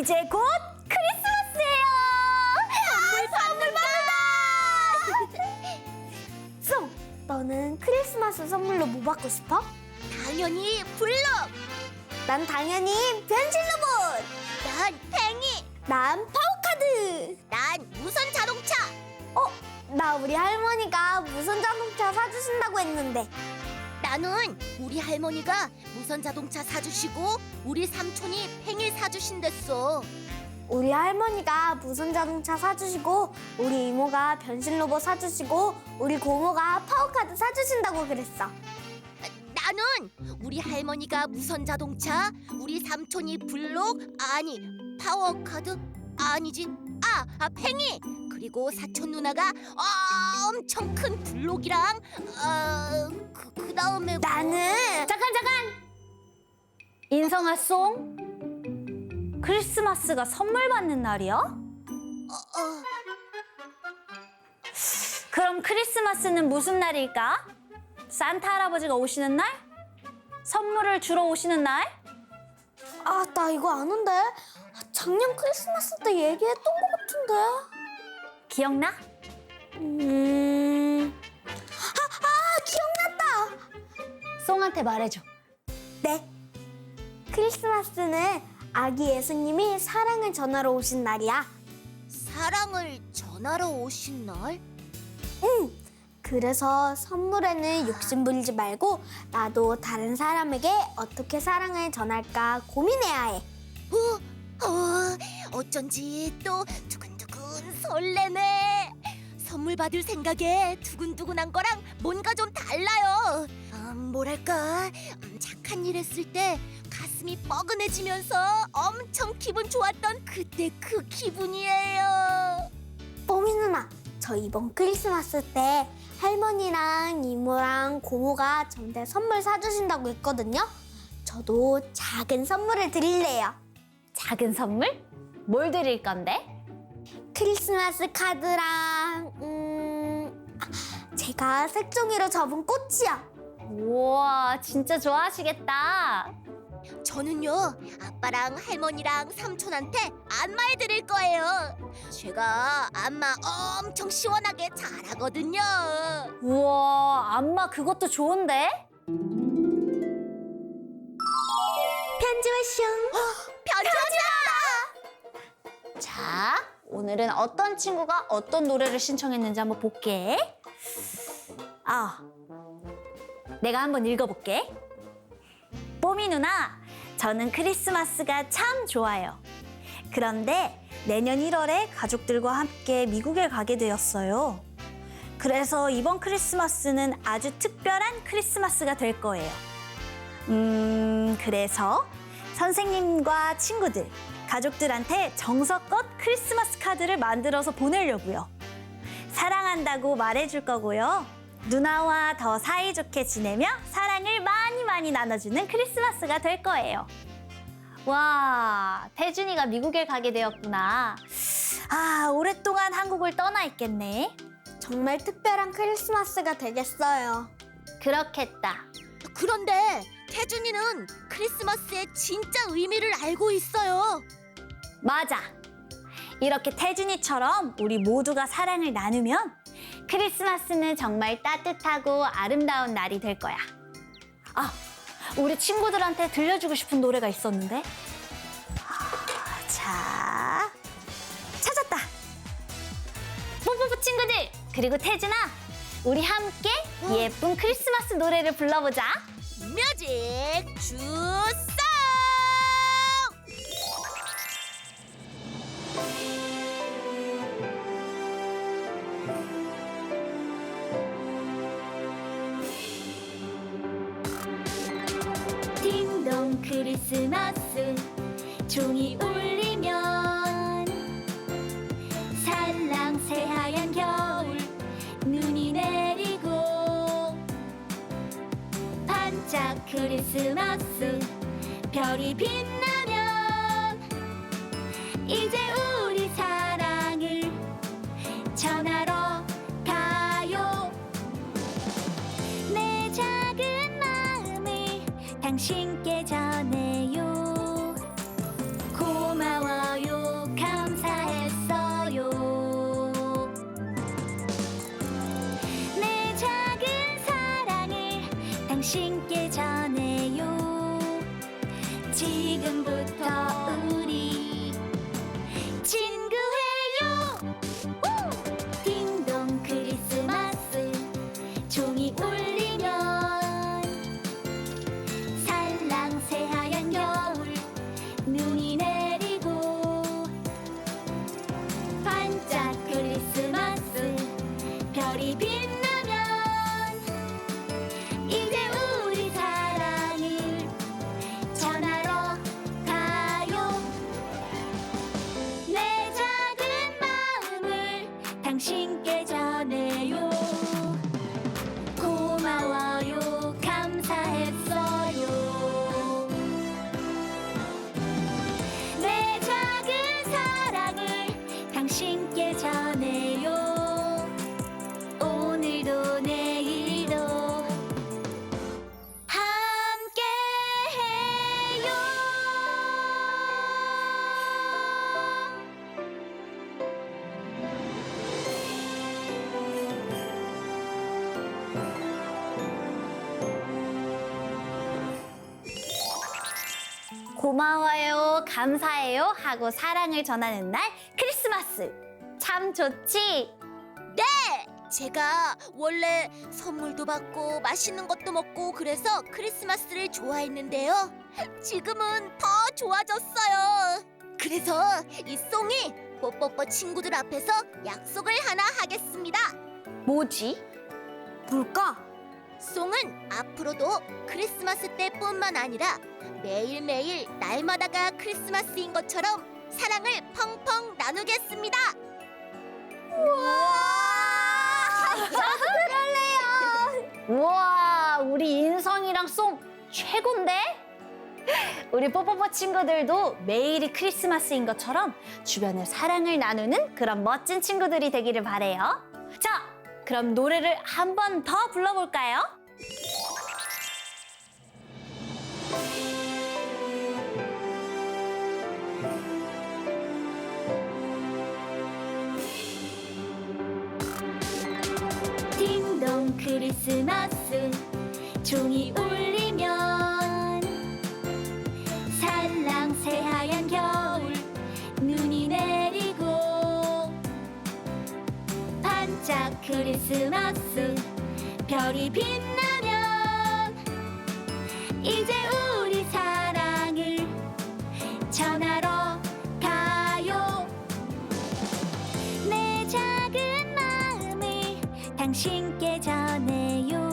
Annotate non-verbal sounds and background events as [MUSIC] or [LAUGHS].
이제 곧 크리스마스예요. 선물 선물 받는다. [LAUGHS] 송, 너는 크리스마스 선물로 뭐 받고 싶어? 당연히 블록. 난 당연히 변신 로봇. 난 팽이. 난 파워카드. 난 무선 자동차. 어, 나 우리 할머니가 무선 자동차 사주신다고 했는데. 나는 우리 할머니가 무선 자동차 사주시고 우리 삼촌이 팽이 사주신댔어. 우리 할머니가 무선 자동차 사주시고 우리 이모가 변신 로봇 사주시고 우리 고모가 파워카드 사주신다고 그랬어. 나는 우리 할머니가 무선 자동차, 우리 삼촌이 블록 아니 파워카드 아니지 아, 아 팽이 그리고 사촌 누나가 엄청 큰 블록이랑 어 그 그 다음에 나는 잠깐 잠깐. 인성아 송. 크리스마스가 선물 받는 날이야? 어, 어, 그럼 크리스마스는 무슨 날일까? 산타 할아버지가 오시는 날? 선물을 주러 오시는 날? 아 나 이거 아는데 작년 크리스마스 때 얘기했던 것 같은데. 기억나? 음. 아, 아 기억났다. 송한테 말해줘. 네. 크리스마스는 아기 예수님이 사랑을 전하러 오신 날이야. 사랑을 전하러 오신 날? 응. 그래서 선물에는 욕심 부리지 말고 나도 다른 사람에게 어떻게 사랑을 전할까 고민해야 해. 어, 어, 어쩐지 또 두근두근 설레네. 선물 받을 생각에 두근두근한 거랑 뭔가 좀 달라요. 음, 뭐랄까 음, 착한 일 했을 때 가슴이 뻐근해지면서 엄청 기분 좋았던 그때 그 기분이에요. 뽀미 누나, 저 이번 크리스마스 때 할머니랑 이모랑 고모가 저한테 선물 사주신다고 했거든요. 저도 작은 선물을 드릴래요. 작은 선물? 뭘 드릴 건데? 크리스마스 카드랑 음 아, 제가 색종이로 접은 꽃이요. 우와, 진짜 좋아하시겠다. 저는요 아빠랑 할머니랑 삼촌한테 안마해 드릴 거예요. 제가 안마 엄청 시원하게 잘하거든요. 우와, 안마 그것도 좋은데? 편지 왔쇼. 편지다. 자, 오늘은 어떤 친구가 어떤 노래를 신청했는지 한번 볼게. 아, 내가 한번 읽어볼게. 뽀미 누나, 저는 크리스마스가 참 좋아요. 그런데 내년 1월에 가족들과 함께 미국에 가게 되었어요. 그래서 이번 크리스마스는 아주 특별한 크리스마스가 될 거예요. 음, 그래서 선생님과 친구들, 가족들한테 정성껏 크리스마스 카드를 만들어서 보내려고요. 사랑한다고 말해줄 거고요. 누나와 더 사이좋게 지내며 사랑을 많이 많이 나눠주는 크리스마스가 될 거예요. 와, 태준이가 미국에 가게 되었구나. 아, 오랫동안 한국을 떠나 있겠네. 정말 특별한 크리스마스가 되겠어요. 그렇겠다. 그런데 태준이는 크리스마스의 진짜 의미를 알고 있어요. 맞아. 이렇게 태준이처럼 우리 모두가 사랑을 나누면 크리스마스는 정말 따뜻하고 아름다운 날이 될 거야. 아, 우리 친구들한테 들려주고 싶은 노래가 있었는데. 아, 자, 찾았다. 뽀뽀뽀 친구들, 그리고 태준아, 우리 함께 예쁜 크리스마스 노래를 불러보자. 뮤직 주성! 크리스마스 종이 울리면 살랑 새하얀 겨울 눈이 내리고 반짝 크리스마스 별이 빛나면 이제 우리 사랑을 전하러 가요. 내 작은 마음을 당신 고마워요, 감사해요 하고 사랑을 전하는 날 크리스마스. 참 좋지? 제가 원래 선물도 받고 맛있는 것도 먹고 그래서 크리스마스를 좋아했는데요. 지금은 더 좋아졌어요. 그래서 이 송이 뽀뽀뽀 친구들 앞에서 약속을 하나 하겠습니다. 뭐지? 뭘까? 송은 앞으로도 크리스마스 때뿐만 아니라 매일매일 날마다가 크리스마스인 것처럼 사랑을 펑펑 나누겠습니다. 우와, [LAUGHS] 우리 인성이랑 송 최고인데? 우리 뽀뽀뽀 친구들도 매일이 크리스마스인 것처럼 주변에 사랑을 나누는 그런 멋진 친구들이 되기를 바래요. 자, 그럼 노래를 한 번 더 불러볼까요? 딩동 크리스마스 종이 울 반짝 크리스마스 별이 빛나면 이제 우리 사랑을 전하러 가요. 내 작은 마음을 당신께 전해요